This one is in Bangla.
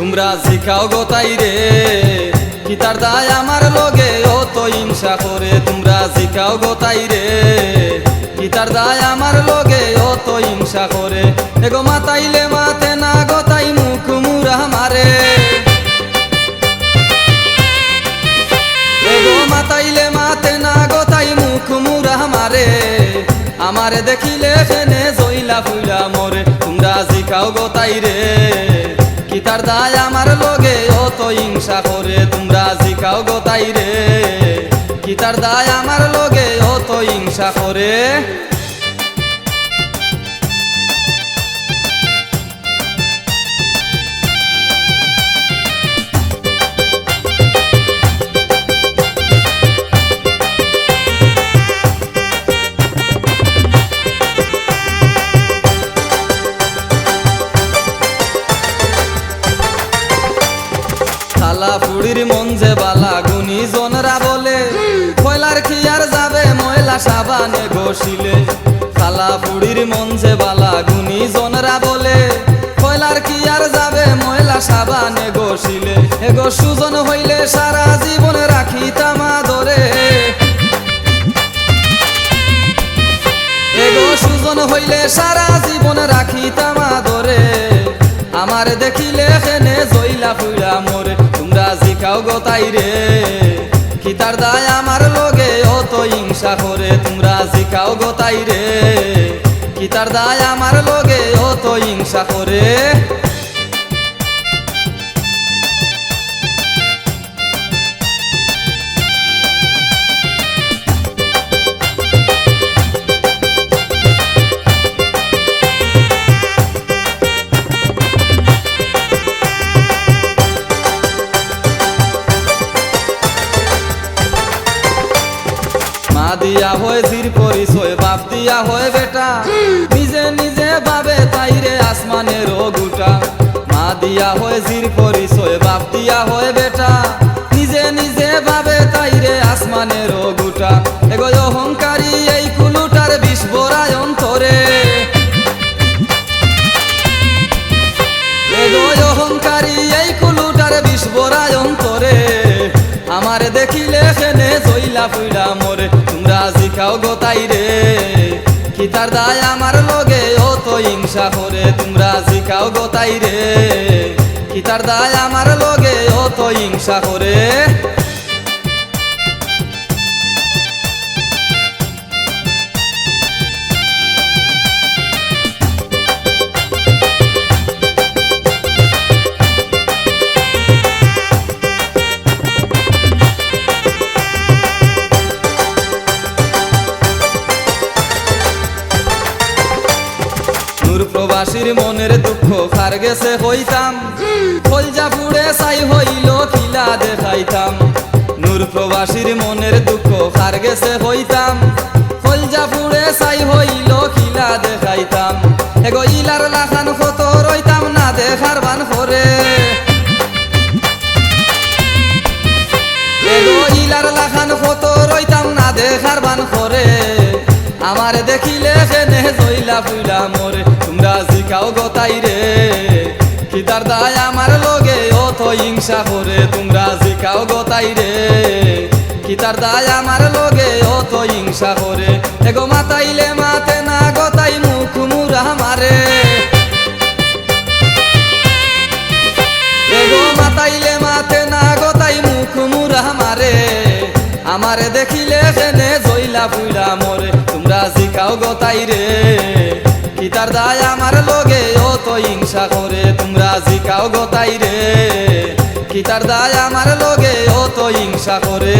তোমরা শিখাও গো তাই রে, কি তার দায় আমার লগে? ও তো হিংসা করে তোমরা শিখাও গো তাই রে, কি তার দায় আমার লগে? ও তো হিংসা করে। এগো মাতাইলে মাতে না গো তাই মুখ মুরা। মারে এগো মাতাইলে মাতে না গো তাই মুখ মুরা মারে। আমারে দেখিলে খেনে জইলা ফুইলা মরে, তোমরা শিখাও গো তাই রে। কি দায় আমার লগে। অত হিংসা করে, তোমরা শিখাও গো তাই রে গিতার দায় আমার লগে অত হিংসা করে। ঘষিলে খালা ফুড়ির মন যে বালা গুনি জনরা বলে, কয়লার খিয়ার যাবে? ময়লা সাবানে ঘষিলে। এগো সুজন হইলে সারা জীবন রাখি তামা ধরে এগো সুজন হইলে সারা জীবন রাখি তামা ধরে আমার দেখিলে খেনে জইলা ফুইলা মোরে, তোমরা জিকাও গো তাই রে কি তার দায় আমার লগে অত হিংসা করে তোমরা জিকাও গোতাই রে? কি তার দায় আমার লগে অত হিংসা করে? দিয়া হয় বেটা। নিজে নিজে ভাবে তাই রে আসমানের গুটা। মা দিয়া হয় জির পরিচয়, বাপ দিয়া হয় বেটা। নিজে নিজে ভাবে তাই রে আসমানের গুটা। অহংকারী এই কুলুটার বিষ অন্তরে। অহংকারী এই কুলুটার বিষ অন্তরে। আমার দেখিলে জইলা ফুইলা মরে, তোমরা জিখাও গো তাই রে। কি তার দায় আমার লগে অত হিংসা করে, তোমরা জিখাও গো তাই রে। কি তার দায় আমার লগে অত হিংসা করে। দুঃখ গেছে হইতাম। ফলজা পুড়ে সাই হইল খিলা দেখাইতাম। নূর প্রবাসীর মনের দুঃখ খার গেছে হইতাম। ফলজা পুড়ে সাই হইল খিলা দেখাইতাম। এগো ইলার লাখান কত রইতাম না দেখার বান করে। এগো ইলার লাখান কত রইতাম না দেখার বান করে। আমার দেখিলে খেনে জইলা ফুইলা মরে। তোমরা জিকাও গো তাই রে। কিদার দায় আমার লগে অত হিংসা করে। তোমরা জিকাও গো তাই রে। কিতার দায় আমার লগে অত হিংসা করে। এগো মাতাইলে মাতে না গো তাই মুখ মুরা মারে। এগো মাতাইলে মাতে না গো তাই মুখ মুরা মারে। আমারে দেখিলে খেনে জইলা ফুইলা তোমরা গো রে। কিতার দায় আমার লগে অত হিংসা করে, তোমরা শিখাও গো রে। কিতার দায় আমার লগে অত হিংসা করে।